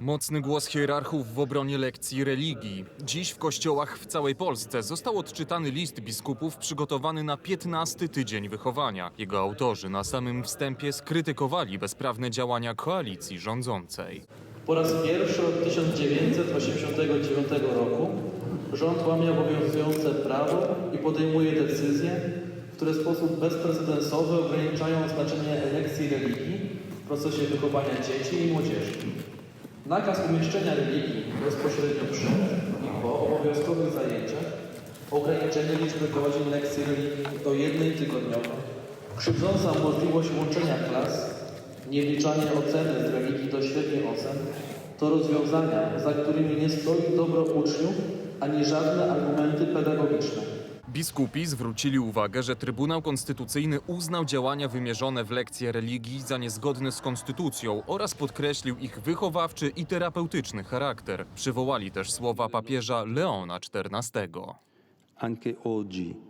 Mocny głos hierarchów w obronie lekcji religii. Dziś w kościołach w całej Polsce został odczytany list biskupów przygotowany na 15 tydzień wychowania. Jego autorzy na samym wstępie skrytykowali bezprawne działania koalicji rządzącej. Po raz pierwszy od 1989 roku rząd łamie obowiązujące prawo i podejmuje decyzje, które w sposób bezprecedensowy ograniczają znaczenie lekcji religii w procesie wychowania dzieci i młodzieży. Nakaz umieszczenia religii bezpośrednio przed i po obowiązkowych zajęciach, ograniczenie liczby godzin lekcji religii do jednej tygodniowo, krzywdząca możliwość łączenia klas, niewliczanie oceny z religii do średniej ocen, to rozwiązania, za którymi nie stoi dobro uczniów, ani żadne argumenty pedagogiczne. Biskupi zwrócili uwagę, że Trybunał Konstytucyjny uznał działania wymierzone w lekcje religii za niezgodne z konstytucją oraz podkreślił ich wychowawczy i terapeutyczny charakter. Przywołali też słowa papieża Leona XIV. Anche oggi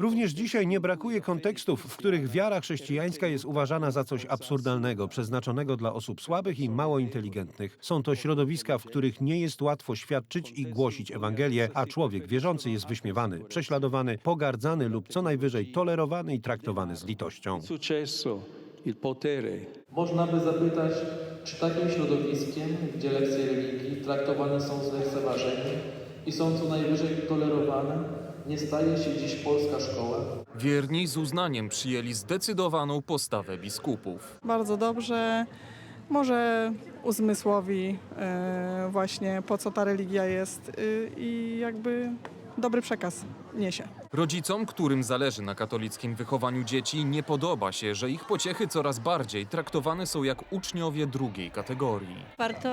Również dzisiaj nie brakuje kontekstów, w których wiara chrześcijańska jest uważana za coś absurdalnego, przeznaczonego dla osób słabych i mało inteligentnych. Są to środowiska, w których nie jest łatwo świadczyć i głosić Ewangelię, a człowiek wierzący jest wyśmiewany, prześladowany, pogardzany lub co najwyżej tolerowany i traktowany z litością. Można by zapytać, czy takim środowiskiem, gdzie lekcje religii traktowane są z lekceważeniem i są co najwyżej tolerowane, nie staje się dziś polska szkoła? Wierni z uznaniem przyjęli zdecydowaną postawę biskupów. bardzo dobrze. Może uzmysłowi e, właśnie po co ta religia jest y, i jakby dobry przekaz niesie. Rodzicom, którym zależy na katolickim wychowaniu dzieci, nie podoba się, że ich pociechy coraz bardziej traktowane są jak uczniowie drugiej kategorii. Warto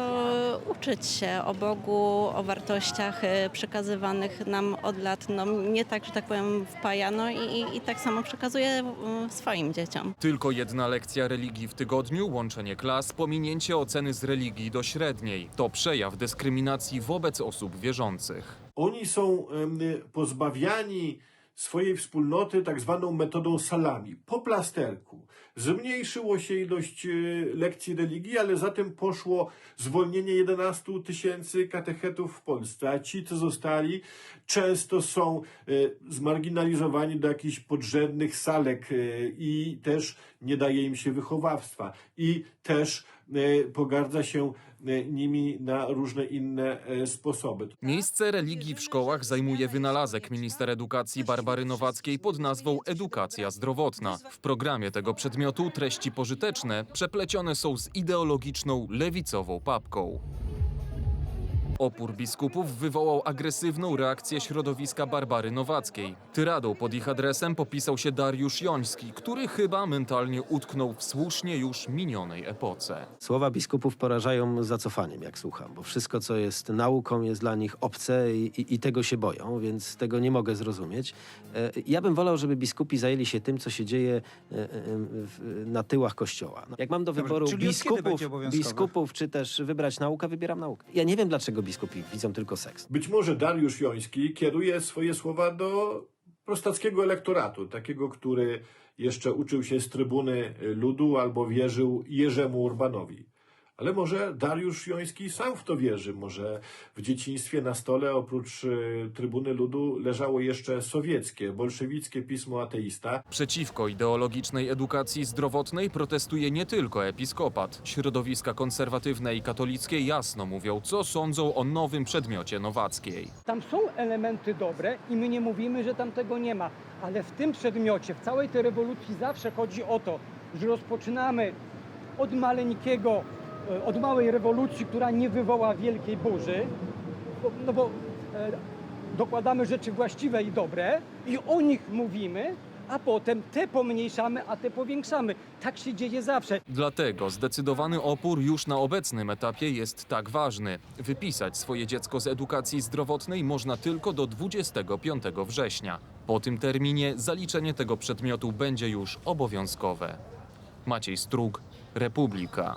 uczyć się o Bogu, o wartościach e, przekazywanych nam od lat. No, nie tak, że tak powiem, wpajano i, i, i tak samo przekazuję mm, swoim dzieciom. Tylko jedna lekcja religii w tygodniu, łączenie klas, pominięcie oceny z religii do średniej. To przejaw dyskryminacji wobec osób wierzących. Oni są pozbawiani swojej wspólnoty tak zwaną metodą salami, po plasterku. Zmniejszyło się ilość e, lekcji religii, ale za tym poszło zwolnienie 11 tysięcy katechetów w Polsce, a ci, co zostali, często są e, zmarginalizowani do jakichś podrzędnych salek e, i też nie daje im się wychowawstwa i też pogardza się e, nimi na różne inne e, sposoby. Miejsce religii w szkołach zajmuje wynalazek minister edukacji Barbary Nowackiej pod nazwą Edukacja Zdrowotna. W programie tego przedmiotu treści pożyteczne przeplecione są z ideologiczną lewicową papką. Opór biskupów wywołał agresywną reakcję środowiska Barbary Nowackiej. Tyradą pod ich adresem popisał się Dariusz Joński, który chyba mentalnie utknął w słusznie już minionej epoce. Słowa biskupów porażają zacofaniem, jak słucham, bo wszystko, co jest nauką, jest dla nich obce i, i, i tego się boją, więc tego nie mogę zrozumieć. E, Ja bym wolał, żeby biskupi zajęli się tym, co się dzieje e, e, w- na tyłach kościoła. No, Jak mam do wyboru od kiedy biskupów, biskupów, czy też wybrać naukę, wybieram naukę. Ja nie wiem, dlaczego biskupi widzą tylko seks. Być może Dariusz Joński kieruje swoje słowa do prostackiego elektoratu, takiego, który jeszcze uczył się z trybuny ludu albo wierzył Jerzemu Urbanowi. Ale może Dariusz Joński sam w to wierzy. Może w dzieciństwie na stole oprócz y, trybuny ludu leżało jeszcze sowieckie, bolszewickie pismo ateista. Przeciwko ideologicznej edukacji zdrowotnej protestuje nie tylko episkopat. Środowiska konserwatywne i katolickie jasno mówią, co sądzą o nowym przedmiocie nowackiej. Tam są elementy dobre i my nie mówimy, że tam tego nie ma, ale w tym przedmiocie, w całej tej rewolucji zawsze chodzi o to, że rozpoczynamy od maleńkiego, od małej rewolucji, która nie wywoła wielkiej burzy, no bo e, dokładamy rzeczy właściwe i dobre i o nich mówimy, a potem te pomniejszamy, a te powiększamy. Tak się dzieje zawsze. Dlatego zdecydowany opór już na obecnym etapie jest tak ważny. Wypisać swoje dziecko z edukacji zdrowotnej można tylko do 25 września. Po tym terminie zaliczenie tego przedmiotu będzie już obowiązkowe. Maciej Strug, Republika.